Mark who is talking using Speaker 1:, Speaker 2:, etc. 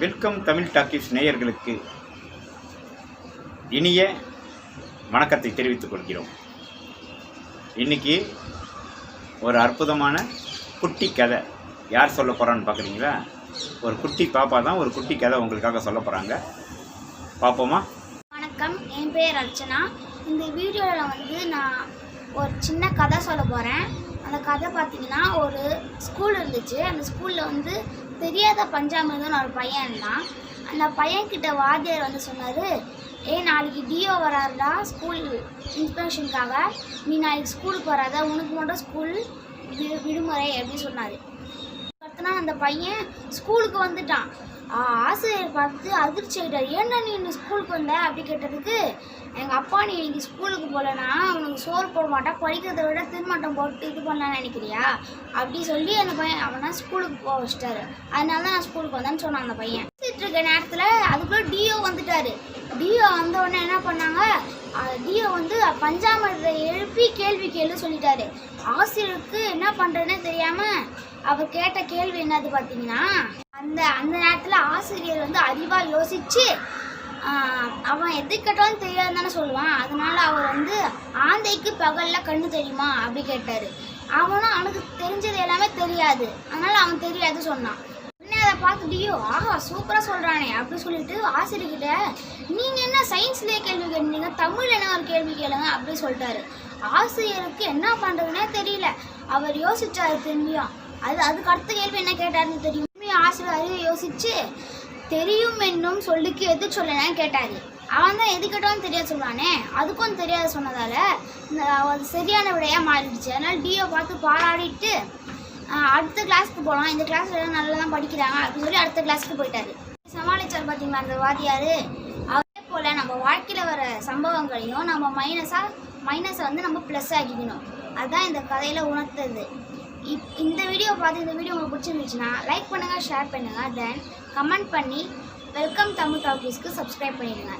Speaker 1: Welcome Tamil talkies நேயர்களுக்கு இனிய வணக்கத்தை தெரிவித்துக் கொள்கிறோம். இன்னைக்கு ஒரு அற்புதமான குட்டி கதை. யார் சொல்ல போகிறான்னு பார்க்குறீங்களா? ஒரு குட்டி பாப்பா தான் ஒரு குட்டி கதை உங்களுக்காக சொல்ல போகிறாங்க பார்ப்போமா
Speaker 2: வணக்கம். என் பேர் அர்ச்சனா. இந்த வீடியோவில் வந்து நான் ஒரு சின்ன கதை சொல்ல போகிறேன் அந்த கதை பார்த்தீங்கன்னா ஒரு ஸ்கூல் இருந்துச்சு. அந்த ஸ்கூலில் வந்து தெரியாத பஞ்சாமிரதம்னு ஒரு பையன் இருந்தான் அந்த பையன்கிட்ட வாத்தியார் வந்து சொன்னார் ஏ நாளைக்கு டிஓ வராருடா ஸ்கூல் இன்ஸ்பெக்ஷனுக்காக நீ நாளைக்கு ஸ்கூலுக்கு வராத உனக்கு மட்டும் ஸ்கூல் விடு விடுமுறை அப்படின்னு சொன்னார். அடுத்த அந்த பையன் ஸ்கூலுக்கு வந்துட்டான். ஆசிரியர் பார்த்து அதிர்ச்சி ஆகிட்டார் ஏன்டா நீ இன்னும் ஸ்கூலுக்கு வந்த? அப்படி கேட்டதுக்கு எங்கள் அப்பா நீ இன்னைக்கு ஸ்கூலுக்கு போகலன்னா அவனுக்கு சோறு போட மாட்டான் படிக்கிறத விட திருமாட்டம் போட்டு இது பண்ணலான்னு நினைக்கிறியா? அப்படி சொல்லி அந்த பையன் அவனா ஸ்கூலுக்கு போக வச்சிட்டாரு. அதனால தான் நான் ஸ்கூலுக்கு வந்தேன்னு சொன்னான் அந்த பையன். இருக்க நேரத்தில் அதுக்குள்ளே டிஓ வந்துட்டாரு. டிஓ வந்த உடனே என்ன பண்ணாங்க டிஓ வந்து பஞ்சாமிரத்தை எழுப்பி கேள்வி கேள்வி சொல்லிட்டாரு. ஆசிரியருக்கு என்ன பண்ணுறதுனே தெரியாமல் அவர் கேட்ட கேள்வி என்னது பார்த்தீங்கன்னா அந்த அந்த நேரத்தில் ஆசிரியர் வந்து அறிவாக யோசித்து அவன் எது கேட்டாலும் தெரியாது தானே சொல்லுவான். அதனால அவர் வந்து ஆந்தைக்கு பகலில் கண்ணு தெரியுமா அப்படி கேட்டார். அவனும் அவனுக்கு தெரிஞ்சது எல்லாமே தெரியாது. அதனால் அவன் தெரியாது சொன்னான். உடனே அதை பார்த்துட்டியோ ஆஹா சூப்பராக சொல்கிறானே அப்படி சொல்லிட்டு ஆசிரியர்கிட்ட நீங்கள் என்ன சயின்ஸ்லேயே கேள்வி கேட்டீங்க? தமிழ் என்ன ஒரு கேள்வி கேளுங்க? அப்படி சொல்லிட்டாரு. ஆசிரியருக்கு என்ன பண்ணுறதுனே தெரியல. அவர் யோசிச்சார் திரும்பியும். அது அதுக்கு அடுத்த கேள்வி என்ன கேட்டாருன்னு தெரியும்? ஆசிரியர் அறிவை யோசிச்சு தெரியும் என்னும் சொல்லுக்கு எது சொல்லணும்னு கேட்டார். அவன் தான் எது கேட்டாலும் தெரியாது சொல்லானே அதுக்கும் தெரியாது சொன்னதால் இந்த சரியான விடையாக மாறிடுச்சு. அதனால் டிஓ பார்த்து பாராடிட்டு அடுத்த கிளாஸ்க்கு போகலாம் இந்த கிளாஸ்ல எல்லாம் நல்லா தான் படிக்கிறாங்க. அப்படின்னு சொல்லி அடுத்த கிளாஸ்க்கு போயிட்டாரு. சமாளிச்சார் பார்த்தீங்களா அந்த வாதியார் அதே போல் நம்ம வாழ்க்கையில் வர சம்பவங்களையும் நம்ம மைனஸாக மைனஸை வந்து நம்ம ப்ளஸ் ஆக்கிக்கணும். அதுதான் இந்த கதையில் உணர்த்தது. இப் இந்த வீடியோ பார்த்து இந்த வீடியோ உங்களுக்கு பிடிச்சிருந்துச்சுன்னா லைக் பண்ணுங்கள் ஷேர் பண்ணுங்கள் தென் கமெண்ட் பண்ணி வெல்கம் தமிழ் டாக்கீஸ்க்கு சப்ஸ்கிரைப் பண்ணிடுங்க.